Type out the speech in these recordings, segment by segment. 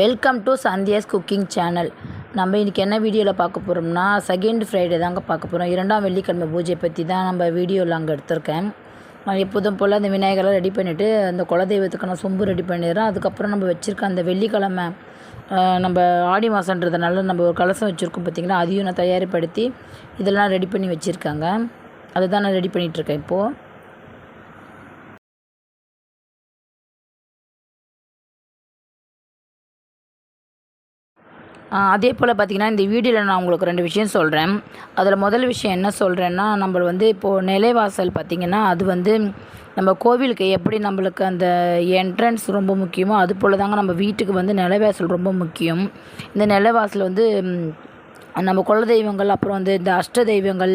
Welcome to Sandhya's cooking channel நம்ம இன்றைக்கி என்ன வீடியோவில் பார்க்க போகிறோம்னா செகண்ட் ஃப்ரைடே தாங்க பார்க்க போகிறோம் இரண்டாம் வெள்ளிக்கிழமை பூஜை பற்றி தான் நம்ம வீடியோவில் அங்கே எடுத்திருக்கேன். நான் எப்போதும் போல் அந்த விநாயகரை ரெடி பண்ணிவிட்டு அந்த குலதெய்வத்துக்கான சொம்பு ரெடி பண்ணிடுறேன். அதுக்கப்புறம் நம்ம வச்சுருக்க அந்த வெள்ளிக்கிழமை நம்ம ஆடி மாதன்றதுனால நம்ம ஒரு கலசம் வச்சுருக்கோம் பார்த்திங்கன்னா அதையும் நான் தயாரிப்படுத்தி இதெல்லாம் ரெடி பண்ணி வச்சுருக்காங்க. அதுதான் நான் ரெடி பண்ணிகிட்ருக்கேன் இப்போது அதே போல் பார்த்திங்கன்னா இந்த வீடியோவில் நான் உங்களுக்கு ரெண்டு விஷயம் சொல்கிறேன் அதில் முதல் விஷயம் என்ன சொல்கிறேன்னா நம்ம வந்து இப்போது நிலைவாசல் பார்த்திங்கன்னா அது வந்து நம்ம கோவிலுக்கு எப்படி நம்மளுக்கு அந்த என்ட்ரன்ஸ் ரொம்ப முக்கியமோ அது போல் தாங்க நம்ம வீட்டுக்கு வந்து நிலைவாசல் ரொம்ப முக்கியம். இந்த நிலைவாசல் வந்து நம்ம குல தெய்வங்கள் அப்புறம் வந்து இந்த அஷ்ட தெய்வங்கள்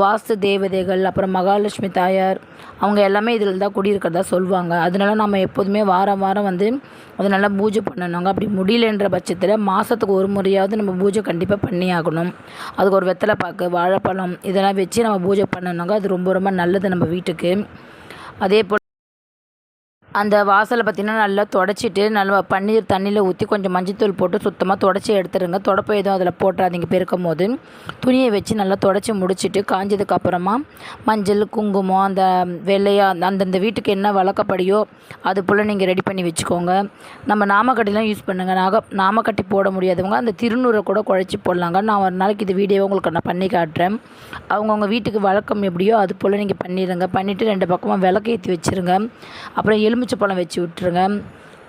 வாஸ்து தேவதைகள் அப்புறம் மகாலட்சுமி தாயார் அவங்க எல்லாமே இதில் தான் குடியிருக்கிறதா சொல்லுவாங்க அதனால நம்ம எப்போதுமே வாரம் வாரம் வந்து அதை நல்லா பூஜை பண்ணணுங்க. அப்படி முடியலன்ற பட்சத்தில் மாதத்துக்கு ஒரு முறையாவது நம்ம பூஜை கண்டிப்பாக பண்ணி ஆகணும். அதுக்கு ஒரு வெத்தலை பாக்கு வாழைப்பழம் இதெல்லாம் வச்சு நம்ம பூஜை பண்ணணுங்க. அது ரொம்ப ரொம்ப நல்லது நம்ம வீட்டுக்கு. அதே போல் அந்த வாசலை பார்த்திங்கன்னா நல்லா தொடச்சிட்டு நல்லா பன்னீர் தண்ணியில் ஊற்றி கொஞ்சம் மஞ்சத்தூள் போட்டு சுத்தமாக தொடச்சி எடுத்துருங்க. தொடப்பை எதுவும் அதில் போட்டுறாதீங்க. பெருக்கும் போது துணியை வச்சு நல்லா தொடச்சி முடிச்சிட்டு காஞ்சதுக்கப்புறமா மஞ்சள் குங்குமம் அந்த வெள்ளையாக அந்த- அந்தந்த வீட்டுக்கு என்ன வழக்கப்படியோ அது போல் நீங்கள் ரெடி பண்ணி வச்சுக்கோங்க. நம்ம நாமக்கட்டிலாம் யூஸ் பண்ணுங்கள் நாக நாமக்கட்டி போட முடியாதவங்க அந்த திருநூறை கூட குழச்சி போடலாங்க. நான் ஒரு நாளைக்கு இது வீடியோவை உங்களுக்கு நான் பண்ணி காட்டுறேன். அவங்கவுங்க வீட்டுக்கு வழக்கம் எப்படியோ அது போல் நீங்கள் பண்ணிடுங்க பண்ணிவிட்டு ரெண்டு பக்கமாக விளக்கு ஏற்றி வச்சுருங்க. அப்புறம் எலும்பு எலுமிச்சப்பழம் வச்சு விட்டுருங்க.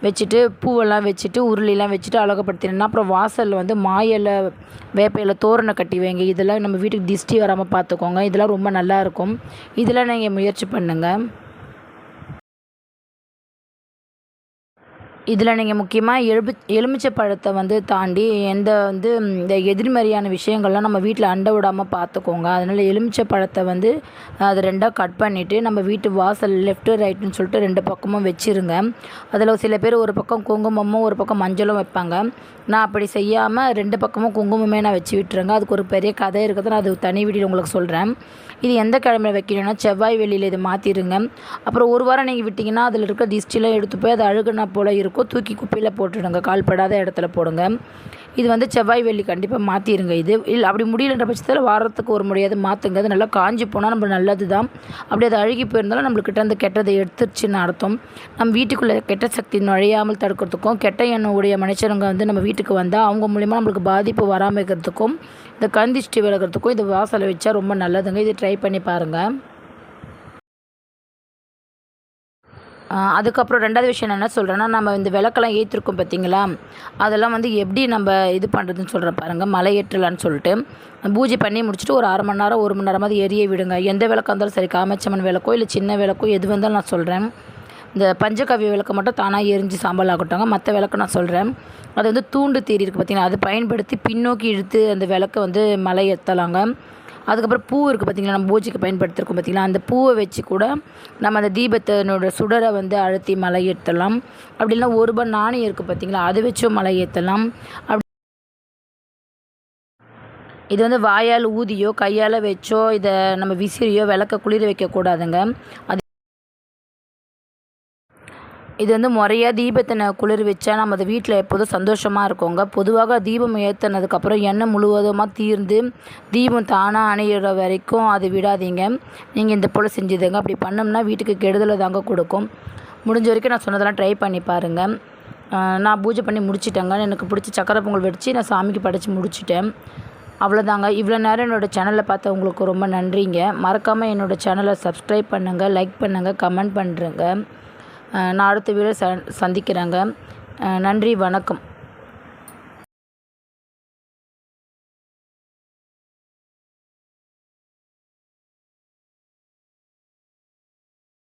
வச்சுட்டு பூவெல்லாம் வச்சுட்டு உருளிலாம் வச்சுட்டு அழகப்படுத்தினா அப்புறம் வாசலில் வந்து மாயில வேப்பையில் தோரணை கட்டி வைங்க. இதெல்லாம் நம்ம வீட்டுக்கு திஷ்டி வராமல் பார்த்துக்கோங்க. இதெல்லாம் ரொம்ப நல்லா இருக்கும். இதெல்லாம் நீங்கள் முயற்சி பண்ணுங்கள் இதில் நீங்கள் முக்கியமாக எலுபி எலுமிச்சை பழத்தை வந்து தாண்டி எந்த வந்து இந்த எதிர்மறையான விஷயங்கள்லாம் நம்ம வீட்டில் அண்டை விடாமல் பார்த்துக்கோங்க. அதனால் எலுமிச்சை பழத்தை வந்து அது ரெண்டாக கட் பண்ணிவிட்டு நம்ம வீட்டு வாசல் லெஃப்ட்டு ரைட்டுன்னு சொல்லிட்டு ரெண்டு பக்கமும் வச்சுருங்க. அதில் சில பேர் ஒரு பக்கம் குங்குமமும் ஒரு பக்கம் மஞ்சளும் வைப்பாங்க. நான் அப்படி செய்யாமல் ரெண்டு பக்கமும் குங்குமமே நான் வச்சு விட்டுருங்க அதுக்கு ஒரு பெரிய கதை இருக்குது. நான் அது தனி வீடியோ உங்களுக்கு சொல்கிறேன் இது எந்த கிழமையில் வைக்கணும்னா செவ்வாய் வெளியில் இதை மாற்றிடுங்க அப்புறம் ஒரு வாரம் நீங்கள் விட்டிங்கன்னா அதில் இருக்க டிஸ்டிலாம் எடுத்து போய் அது அழுகுனா போல் இருக்கும். தூக்கி குப்பையில் போட்டுடுங்க. கால்படாத இடத்துல போடுங்க. இது வந்து செவ்வாய் வெள்ளி கண்டிப்பாக மாற்றிடுங்க இது. இல்லை அப்படி முடியலன்ற பட்சத்தில் வாரத்துக்கு ஒரு முறையாவது மாற்றுங்க அது நல்லா காஞ்சி போனால் நம்ம நல்லது தான் அப்படி அது அழுகி போயிருந்தாலும் நம்மளுக்கிட்ட அந்த கெட்டதை எடுத்துருச்சுன்னு அர்த்தம். நம்ம வீட்டுக்குள்ளே கெட்ட சக்தி நுழையாமல் தடுக்கிறதுக்கும் கெட்ட எண்ணம் மனுஷனுங்க வந்து நம்ம வீட்டுக்கு வந்தால் அவங்க மூலிமா நம்மளுக்கு பாதிப்பு வராமல் இருக்கிறதுக்கும் இந்த கந்திஷ்டி விலகிறதுக்கும் இது வாசலை வச்சா ரொம்ப நல்லதுங்க. இது ட்ரை பண்ணி பாருங்கள் அதுக்கப்புறம் ரெண்டாவது விஷயம் என்ன சொல்கிறேன்னா நம்ம இந்த விளக்கெல்லாம் ஏற்றிருக்கோம் பார்த்தீங்களா அதெல்லாம் வந்து எப்படி நம்ம இது பண்ணுறதுன்னு சொல்கிறேன் பாருங்கள் மலை ஏற்றலான்னு சொல்லிட்டு பூஜை பண்ணி முடிச்சுட்டு ஒரு அரை மணி நேரம் ஒரு மணி நேரமாவது எரிய விடுங்க. எந்த விளக்காக இருந்தாலும் சரி காமச்சம்மன் விளக்கோ இல்லை சின்ன விளக்கோ எது வந்தாலும் நான் சொல்கிறேன் இந்த பஞ்சகவ்ய விளக்கு மட்டும் தானாக எரிஞ்சு சாம்பல் ஆகட்டாங்க மற்ற விளக்கு நான் சொல்கிறேன் அது வந்து தூண்டு தேரி இருக்குது பார்த்தீங்கன்னா அது பயன்படுத்தி பின்னோக்கி இழுத்து அந்த விளக்கை வந்து மலை ஏற்றலாங்க அதுக்கப்புறம் பூ இருக்குது பார்த்திங்களா நம்ம பூஜைக்கு பயன்படுத்திருக்கோம் பார்த்திங்களா அந்த பூவை வச்சு கூட நம்ம அந்த தீபத்தினோட சுடரை வந்து அழுத்தி மலை ஏற்றலாம் அப்படி இல்லைன்னா ஒரு ரூபாய் நாணயம் இருக்குது பார்த்திங்களா அதை வச்சும் மலை ஏற்றலாம் அப்படி இது வந்து வாயால் ஊதியோ கையால் வச்சோ இதை நம்ம விசிறியோ விளக்க குளிர வைக்கக்கூடாதுங்க அது இது வந்து முறையாக தீபத்தினை குளிர் வச்சா நம்ம அது வீட்டில் எப்போதும் சந்தோஷமாக இருக்கோங்க. பொதுவாக தீபம் ஏற்றினதுக்கப்புறம் எண்ணெய் முழுவதுமாக தீர்ந்து தீபம் தானாக அணையிற வரைக்கும் அது விடாதீங்க. நீங்கள் இந்த போல் செஞ்சுதுங்க. அப்படி பண்ணோம்னா வீட்டுக்கு கெடுதலை தாங்க கொடுக்கும். முடிஞ்ச வரைக்கும் நான் சொன்னதெல்லாம் ட்ரை பண்ணி பாருங்கள் நான் பூஜை பண்ணி முடிச்சிட்டேங்க. எனக்கு பிடிச்ச சக்கரை பொங்கல் வச்சு நான் சாமிக்கு படைச்சி முடிச்சிட்டேன். அவ்வளோதாங்க இவ்வளோ நேரம் என்னோடய சேனலை பார்த்த உங்களுக்கு ரொம்ப நன்றிங்க. மறக்காமல் என்னோடய சேனலை சப்ஸ்கிரைப் பண்ணுங்கள் லைக் பண்ணுங்கள் கமெண்ட் பண்ணுறேங்க நான் அடுத்த வீடியோ ச சந்திக்கிறேங்க. நன்றி வணக்கம்.